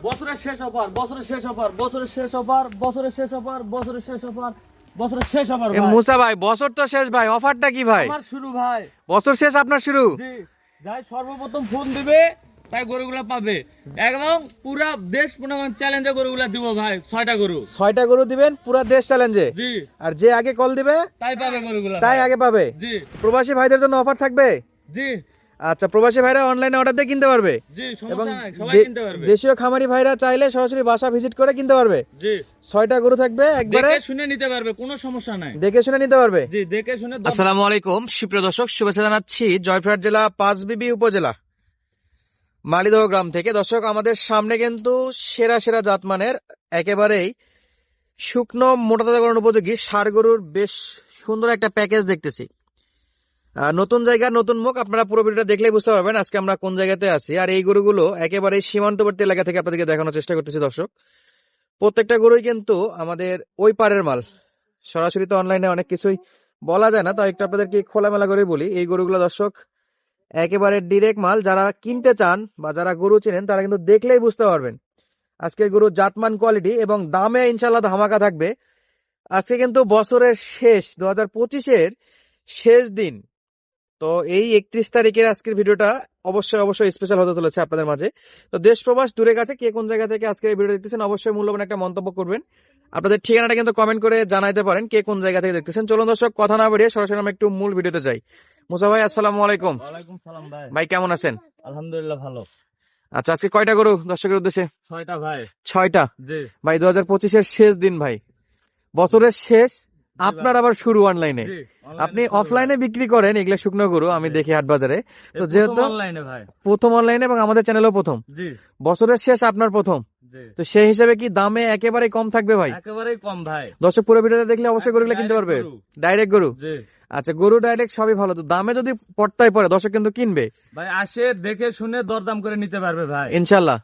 বছরের শেষ অফার বছরের শেষ অফার বছরের শেষ অফার বছরের শেষ অফার বছরের শেষ অফার বছরের শেষ অফার ভাই। মুসা ভাই বছর তো শেষ ভাই অফারটা কি ভাই? আমার শুরু ভাই। বছর শেষ আপনার শুরু? জি যাই সর্বপ্রথম ফোন দিবে তাই গরুগুলা পাবে। একদম পুরা দেশ মনে করেন চ্যালেঞ্জে গরুগুলা দিব ভাই ছয়টা গরু। ছয়টা গরু দিবেন পুরা দেশ চ্যালেঞ্জে জি। আর যে আগে কল দিবে তাই পাবে গরুগুলা তাই আগে পাবে? জি। প্রবাসী ভাইদের জন্য অফার থাকবে? জি। আচ্ছা প্রবাসী ভাইরা অনলাইনে অর্ডার দিয়ে কিনতে পারবে? জি এবং সমস্যা নাই সবাই কিনতে পারবে। দেশীয় খামারি ভাইরা চাইলে সরাসরি বাসা ভিজিট করে কিনতে পারবে। জি। ছয়টা গরু থাকবে একবারে দেখে শুনে নিতে পারবে কোনো সমস্যা নাই। দেখে শুনে নিতে পারবে। জি দেখে শুনে আসসালামু আলাইকুম সুপ্রিয় দর্শক শুভেচ্ছা জানাচ্ছি জয়পুরহাট জেলা পাঁচবিবি উপজেলা মালিদহ গ্রাম থেকে। দর্শক আমাদের সামনে কিন্তু সেরা সেরা জাতমানের একেবারেই শুকনো মোটা তাজাকরণ উপযোগী সার গরুর বেশ সুন্দর একটা প্যাকেজ দেখতেছি। নতুন জায়গা, নতুন মুখ, আপনারা পুরো ভিডিওটা দেখলেই বুঝতে পারবেন আজকে আমরা কোন জায়গাতে আছি। আর এই গরুগুলো একেবারে সীমান্তবর্তী এলাকা থেকে আপনাদেরকে দেখানোর চেষ্টা করতেছি, দর্শক। প্রত্যেকটা গরুই কিন্তু আমাদের ওই পারের মাল। সরাসরি তো অনলাইনে অনেক কিছুই বলা যায় না তাই একটু আপনাদেরকে খোলামেলা করে বলি। এই গরুগুলো, দর্শক, একেবারে ডিরেক্ট মাল। যারা কিনতে চান বা যারা গরু চেনেন, তারা কিন্তু দেখলেই বুঝতে পারবেন। আজকের গরু জাতমান কোয়ালিটি এবং দামে ইনশাল্লাহ ধামাকা থাকবে। আজকে কিন্তু বছরের শেষ, দু হাজার পঁচিশের শেষ দিন তো এই একত্রিশ তারিখের আজকের ভিডিওটা অবশ্যই অবশ্যই স্পেশাল হতে চলেছে আপনাদের মাঝে। তো দেশ প্রবাস দূরে কাছে কে কোন জায়গা থেকে আজকে এই ভিডিও দেখতেছেন অবশ্যই মূল্যবান একটা মন্তব্য করবেন। আপনাদের ঠিকানাটা কিন্তু কমেন্ট করে জানাইতে পারেন কে কোন জায়গা থেকে দেখতেছেন। চলুন দর্শক কথা না বেরিয়ে সরাসরি আমি একটু মূল ভিডিওতে যাই। মুসা ভাই আসসালামু আলাইকুম। সালাম ভাই। ভাই কেমন আছেন? আলহামদুলিল্লাহ ভালো। আচ্ছা আজকে কয়টা গরু দর্শকের উদ্দেশ্যে? ছয়টা ভাই। ছয়টা? ভাই দু হাজার পঁচিশের শেষ দিন ভাই। বছরের শেষ আপনার আবার শুরু অনলাইনে আপনি অফলাইনে বিক্রি করেন এগুলো শুকনো গরু আমি দেখি হাট বাজারে। তো যেহেতু প্রথম অনলাইনে এবং আমাদের চ্যানেলও প্রথম। বছরের শেষ আপনার প্রথম। তো সেই হিসাবে কি দামে একেবারে কম থাকবে ভাই? একেবারেই কম ভাই। দর্শক পুরো ভিডিওতে দেখলে অবশ্যই গরুগুলো কিনতে পারবে। ডাইরেক্ট গরু। আচ্ছা গরু ডাইরেক্ট সবই ভালো। তো দামে যদি পড়তায় পড়ে দর্শক কিন্তু কিনবে। ভাই আসে দেখে শুনে দরদাম করে নিতে পারবে ভাই। ইনশাল্লাহ।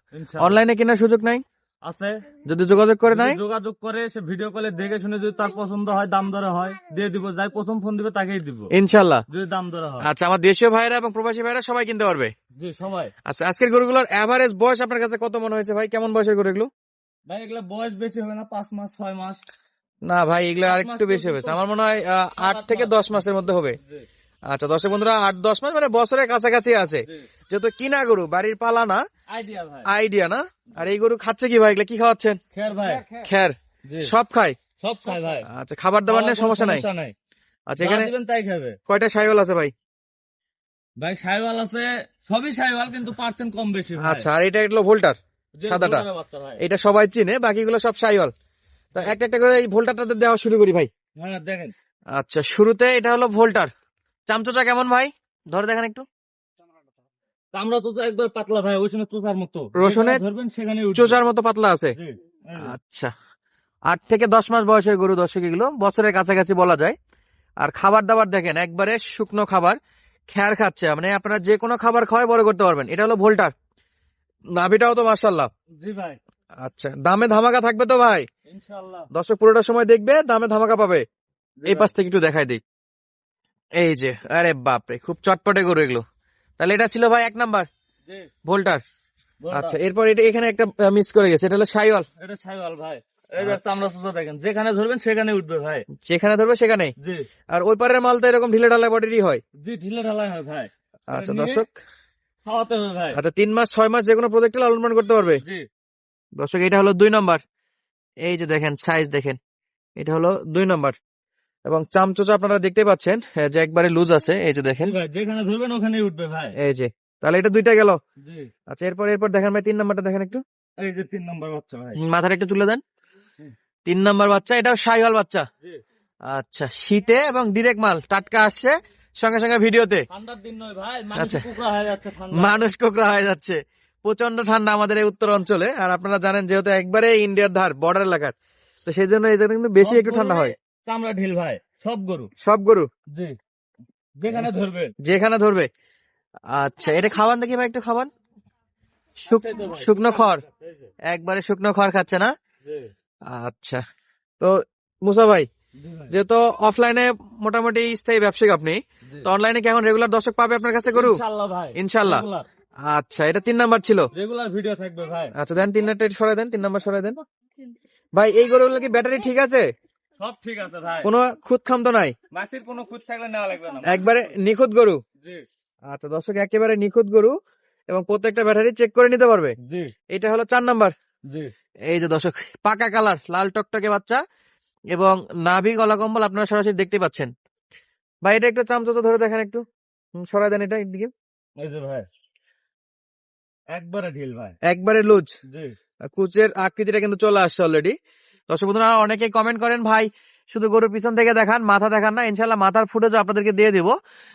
অনলাইনে কেনার সুযোগ নাই? আছে? যদি যোগাযোগ করে নাই? যোগাযোগ করে সে ভিডিও কলে দেখে শুনে যদি তার পছন্দ হয় দাম দরে হয় দিয়ে দিব। যাই প্রথম ফোন দিবে তাকেই দিব। ইনশাল্লাহ। যদি দাম দরে হয়। আচ্ছা আমার দেশীয় ভাইরা এবং প্রবাসী ভাইরা সবাই কিনতে পারবে? জি সবাই। আচ্ছা আজকের গরুগুলোর এভারেজ বয়স আপনার কাছে কত মনে হয়েছে ভাই? কেমন বয়সের গরু এগুলো ভাই এগুলো বয়স বেশি হবে না পাঁচ মাস ছয় মাস। না ভাই এগুলো আট আর একটু বেশি হবে। আমার মনে হয় আট থেকে। দশ মাসের মধ্যে হবে। জি। আচ্ছা দর্শক বন্ধুরা আট দশ মাস মানে বছরের কাছাকাছি আছে। যেহেতু কিনা গরু বাড়ির পালা না? আইডিয়া না? আর এই গরু খাচ্ছে কি ভাই? এগুলো কি খাওয়াচ্ছেন? খের খ্যার সব খায়? সব খায় ভাই। আচ্ছা খাবার দাবার নিয়ে সমস্যা নাই? আচ্ছা এখানে তাই খাবে। কয়টা সাইওয়াল আছে ভাই? ভাই সাইওয়াল আছে সবই সাইওয়াল কিন্তু পার্সেন্ট কম বেশি আচ্ছা আর এটা এগুলো ভোল্টার সাদাটা। এটা সবাই চিনে বাকিগুলো সব সাইওয়াল। তো একটা একটা করে এই ভোল্টারটাতে দেওয়া শুরু করি ভাই। হ্যাঁ দেখেন। আচ্ছা শুরুতে এটা হলো ভোল্টার। চামচোচা কেমন ভাই? ধরে দেখেন একটু। আমরা তো একবার পাতলা ভাই ওই সময় মতো। যেখানে ধরবেন সেখানে চোচার মতো পাতলা আছে। আচ্ছা। আট থেকে দশ মাস বয়সের গরু দর্শক এগুলো বছরের কাছাকাছি বলা যায়। আর খাবার দাবার দেখেন একবারে শুকনো খাবার খ্যার খাচ্ছে। মানে আপনারা যে কোনো খাবার খাওয়াই বড় করতে পারবেন। এটা হলো ভোল্টার। নাভিটাও তো মার্শাল্লাহ জি ভাই। আচ্ছা দামে ধামাকা থাকবে তো ভাই? ইনশাআল্লাহ। দর্শক পুরোটা সময় দেখবে দামে ধামাকা পাবে। এই পাশ থেকে একটু দেখাই দিই। এই যে আরে বাপরে খুব চটপটে গরু এগুলো। তাহলে এটা ছিল ভাই এক নাম্বার। ভোল্টার। আচ্ছা এরপর এটা এখানে একটা মিস করে গেছে এটা হলো সাইওয়াল। এটা সাইওয়াল ভাই। যেখানে ধরবেন সেখানে উঠবে ভাই। যেখানে ধরবে আর ওই পারের মাল তো এরকম ঢিলে ঢালা বডিরই হয়। জি ঢিলে ঢালাই হয় ভাই। আচ্ছা দর্শক। খাওয়াতে হবে ভাই। আচ্ছা তিন মাস ছয় মাস যে কোনো প্রজেক্টে লালন পালন করতে পারবে। জি। দর্শক এটা হলো দুই নাম্বার। এই যে দেখেন সাইজ দেখেন এটা হলো দুই নাম্বার। এবং চামচোচা আপনারা দেখতে পাচ্ছেন যে একবারে লুজ আছে এই যে দেখেন। যেখানে ধরবেন ওখানেই উঠবে ভাই। এই যে তাহলে এটা দুইটা গেল। জি। আচ্ছা এরপর এরপর দেখেন ভাই তিন নাম্বারটা দেখেন একটু। এই যে তিন নম্বর বাচ্চা ভাই। মাথাটা একটু তুলে দেন। তিন নাম্বার বাচ্চা এটাও সাইওয়াল বাচ্চা। জি। আচ্ছা শীতে এবং ডিরেক্ট মাল টাটকা আসছে সঙ্গে সঙ্গে ভিডিওতে। ঠান্ডার দিন নয় ভাই মানুষ আচ্ছা। হয়ে যাচ্ছে মানুষ কোকড়া হয়ে যাচ্ছে। প্রচণ্ড ঠান্ডা আমাদের এই উত্তর অঞ্চলে। আর আপনারা জানেন যেহেতু একবারে ইন্ডিয়ার ধার বর্ডার এলাকার তো সেই জন্য এই জায়গাতে কিন্তু বেশি একটু ঠান্ডা হয়। চামড়া ঢিল ভাই সব গরু। সব গরু? জি যেখানে ধরবে। যেখানে ধরবে। আচ্ছা এটা খাওয়ান দেখি ভাই একটু খাওয়ান। তো শুকনো খড়। একবারে শুকনো খড় খাচ্ছে না? আচ্ছা তো মুসা ভাই যেহেতু অফলাইনে মোটামুটি স্থায়ী ব্যবসায়িক আপনি তো অনলাইনে কি এখন রেগুলার দর্শক পাবে আপনার কাছে গরু? ইনশাল্লাহ আচ্ছা এটা তিন নাম্বার ছিল। রেগুলার ভিডিও থাকবে ভাই। আচ্ছা দেন তিন নাম্বারটা সরাই দেন তিন নাম্বার সরাই দেন। ভাই এই গরুগুলো কি ব্যাটারি ঠিক আছে? সব ঠিক আছে ভাই। কোনো খুদ খাম তো নাই কোনো খুঁত থাকলে নেওয়া লাগবে না। একবারে নিখুঁত গরু? জি। আচ্ছা দর্শক একেবারে নিখুঁত গরু এবং প্রত্যেকটা ব্যাটারি চেক করে নিতে পারবে? জি। এটা হলো চার নাম্বার। জি। এই যে দর্শক পাকা কালার লাল টকটকে বাচ্চা এবং নাভি গলা কম্বল আপনারা সরাসরি দেখতে পাচ্ছেন। ভাই এটা একটু চামচা ধরে দেখেন একটু। সরাই দেন এটা একদিকে এই যে ভাই একবারে ঢিল ভাই। একবারে লুজ। জি। কুচের আকৃতিটা কিন্তু চলে আসছে অলরেডি দর্শক বন্ধুরা অনেকে কমেন্ট করেন ভাই শুধু গরুর পিছন থেকে দেখান মাথা দেখান না ইনশাল্লাহ মাথার ফুটেজ আপনাদেরকে দিয়ে দিব।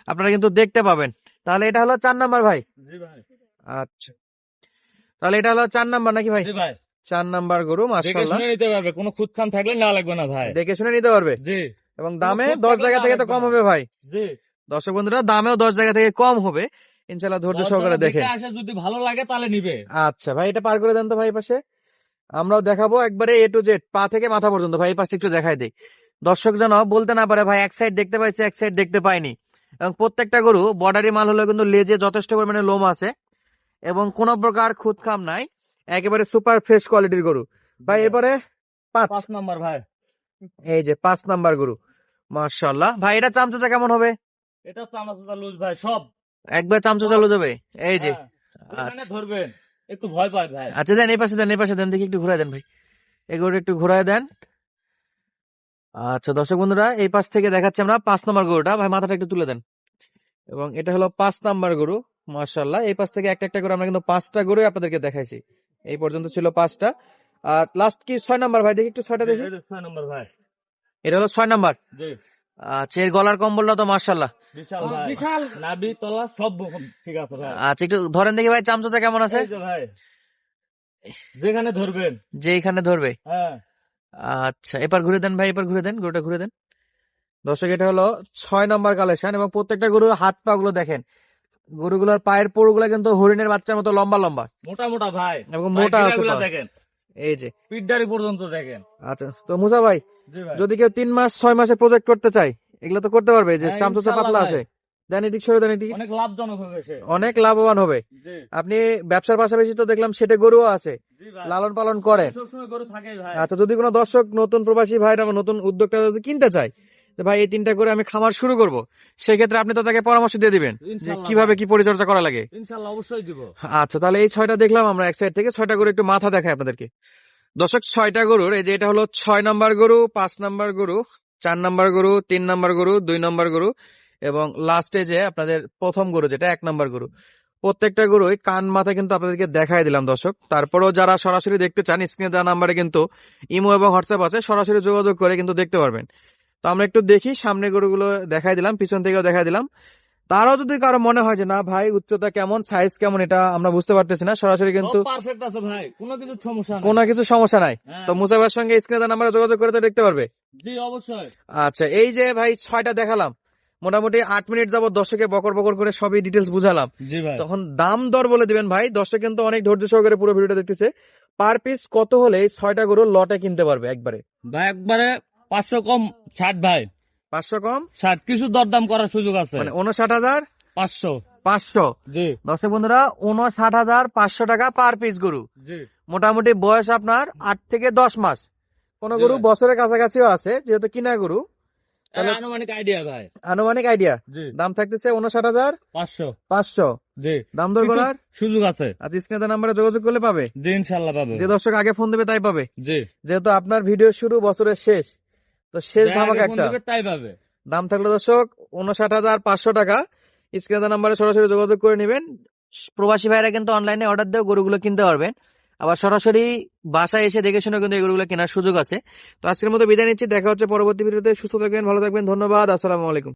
আপনারা কিন্তু দেখতে পাবেন। তাহলে এটা হলো চার নাম্বার ভাই? আচ্ছা। তাহলে এটা হলো চার নাম্বার নাকি ভাই? চার নাম্বার গরু দেখে মাশাআল্লাহ। নিতে পারবে কোনো খুঁত খান থাকলে নেওয়া লাগবে না ভাই। দেখে শুনে নিতে পারবে? জি। এবং দামে দশ জায়গা থেকে তো কম হবে ভাই। জি। দর্শক বন্ধুরা দামেও দশ জায়গা থেকে কম হবে। ইনশাল্লাহ ধৈর্য সহকারে দেখে দেখে যদি ভালো লাগে তাহলে নিবে। আচ্ছা ভাই এটা পার করে দেন তো ভাই পাশে। আমরাও দেখাবো একবারে এ টু জেড পা থেকে মাথা পর্যন্ত। ভাই এই পাশটা একটু দেখাই দিই। দর্শক যেন বলতে না পারে ভাই এক সাইড দেখতে পাইছে এক সাইড দেখতে পাইনি। এবং প্রত্যেকটা গরু বর্ডারি মাল হলেও কিন্তু লেজে যথেষ্ট পরিমাণে লোম আছে। এবং কোন প্রকার খুদখাম নাই। একেবারে সুপার ফ্রেশ কোয়ালিটির গরু। ভাই এরপরে পাঁচ। নাম্বার ভাই। এই যে পাঁচ নাম্বার গরু। মার্শাল্লাহ ভাই এটা চামচোচা কেমন হবে? এটা আমার লুজ ভাই সব। একবার চামচা চালু যাবে এই যে। হ্যাঁ। আচ্ছা। ধরবেন। একটু ভয় পায় ভাই। আচ্ছা দেন এই পাশে দেন এই পাশে দেন দেখি একটু ঘুরাই দেন ভাই। এগুলো একটু ঘুরাই দেন। আচ্ছা দর্শক বন্ধুরা এই পাশ থেকে দেখাচ্ছি আমরা পাঁচ নম্বর গরুটা। ভাই মাথাটা একটু তুলে দেন। এবং এটা হলো পাঁচ নাম্বার গরু মার্শাল্লাহ এই পাশ থেকে একটা একটা করে আমরা কিন্তু পাঁচটা গরু আপনাদেরকে দেখাইছি। এই পর্যন্ত ছিল পাঁচটা। আর লাস্ট কি ছয় নাম্বার ভাই? দেখি একটু ছয়টা দেখি। ছয় নাম্বার ভাই। এটা হলো ছয় নাম্বার। আচ্ছা এর গলার কম্বলটা তো মার্শাল্লাহ বিশাল ভাই। তলা সব ঠিক আছে ভাই। আচ্ছা একটু ধরেন দেখি ভাই চামচা কেমন আছে? ভাই। যেখানে ধরবেন। যে এখানে ধরবে। হ্যাঁ। আচ্ছা এবার ঘুরে দেন ভাই এবার ঘুরে দেন গরুটা ঘুরে দেন। দর্শক এটা হলো ছয় নম্বর কালেকশন এবং প্রত্যেকটা গরুর হাত পা গুলো দেখেন। গরুগুলোর পায়ের পোড়গুলো কিন্তু হরিণের বাচ্চার মতো লম্বা লম্বা। মোটা মোটা ভাই। এবং মোটা। দেখেন। এই যে। পিঠদারি পর্যন্ত দেখেন। আচ্ছা তো মুসা ভাই যদি কেউ তিন মাস ছয় মাসে প্রজেক্ট করতে চায় এগুলো তো করতে পারবে যে হ্যাঁ, চামচা পাতলা আছে। দেন এদিক সরে দেন এদিক। অনেক লাভজনক হবে অনেক লাভবান হবে। আপনি ব্যবসার পাশাপাশি তো দেখলাম সেটা গরুও আছে। লালন পালন ভাই। আচ্ছা যদি কোনো দর্শক নতুন প্রবাসী ভাইরা নতুন উদ্যোক্তা যদি কিনতে চায় যে ভাই এই তিনটা করে আমি খামার শুরু করব সেক্ষেত্রে আপনি তো তাকে পরামর্শ দিয়ে দিবেন যে কীভাবে কি পরিচর্যা করা লাগে। ইনশাল্লাহ অবশ্যই দিব। আচ্ছা তাহলে এই ছয়টা দেখলাম আমরা এক সাইড থেকে। ছয়টা করে একটু মাথা দেখায় আপনাদেরকে। দর্শক, ছয়টা গরুর, এই যে এটা হলো ছয় নাম্বার গরু, পাঁচ নাম্বার গরু, চার নাম্বার গরু, তিন নাম্বার গরু, দুই নম্বর গরু এবং লাস্টে যে আপনাদের প্রথম গরু যেটা, এক নম্বর গরু। প্রত্যেকটা গরুই কান মাথা কিন্তু আপনাদেরকে দেখাই দিলাম, দর্শক। তারপরেও যারা সরাসরি দেখতে চান স্ক্রিনে দেওয়া নাম্বারে কিন্তু ইমো এবং হোয়াটসঅ্যাপ আছে, সরাসরি যোগাযোগ করে কিন্তু দেখতে পারবেন। তো আমরা একটু দেখি সামনে গরুগুলো দেখাই দিলাম, পিছন থেকেও দেখাই দিলাম। তারও যদি কারও মনে হয় যে না ভাই উচ্চতা কেমন সাইজ কেমন এটা আমরা বুঝতে পারতেছি না। সরাসরি কিন্তু পারফেক্ট আছে ভাই কোনো কিছু সমস্যা কোনো কিছু সমস্যা নাই। হ্যাঁ, তো মুসাফার সঙ্গে স্ক্রিনে নাম্বারে যোগাযোগ করে তো দেখতে পারবে। জি অবশ্যই। আচ্ছা এই যে ভাই ছয়টা দেখালাম। মোটামুটি আট মিনিট যাবত দর্শকে বকর বকর করে সবই ডিটেলস বুঝালাম। তখন দাম দর বলে দিবেন ভাই দর্শক কিন্তু অনেক ধৈর্য সহকারে পুরো ভিডিওটা দেখতেছে। পার পিস কত হলে ছয়টা গরু লটে কিনতে পারবে একবারে? ভাই একবারে পাঁচশো কম ষাট ভাই। পাঁচশো কম? ষাট। কিছু দরদাম করার সুযোগ আছে। মানে উনষাট হাজার? পাঁচশো। পাঁচশো? জি। দর্শক বন্ধুরা উনষাট হাজার পাঁচশো টাকা পার পিস গরু। জি। মোটামুটি বয়স আপনার আট থেকে দশ মাস। কোন গরু বছরের কাছাকাছিও আছে যেহেতু কিনা গরু। আনুমানিক আইডিয়া ভাই। আনুমানিক আইডিয়া দাম থাকতেছে উনষাট হাজার পাঁচশো। পাঁচশো। জি। দাম দর করার? সুযোগ আছে। আজ স্ক্রিনে নাম্বারে যোগাযোগ করলে পাবে। জি ইনশাল্লাহ পাবে। যে দর্শক আগে ফোন দেবে তাই পাবে। জি। যেহেতু আপনার ভিডিও শুরু বছরের শেষ তো শেষ ধামাকা একটা। তাই পাবে দাম থাকল দর্শক উনষাট হাজার পাঁচশো টাকা। স্ক্রিনে নাম্বারে সরাসরি যোগাযোগ করে নেবেন। প্রবাসী ভাইরা কিন্তু অনলাইনে অর্ডার দিয়ে গরুগুলো কিনতে পারবেন। আবার সরাসরি বাসায় এসে দেখে শুনে কিন্তু এগুলো কেনার সুযোগ আছে। তো আজকের মতো বিদায় নিচ্ছি। দেখা হচ্ছে পরবর্তী ভিডিওতে। সুস্থ থাকবেন ভালো থাকবেন। ধন্যবাদ। আসসালামু আলাইকুম।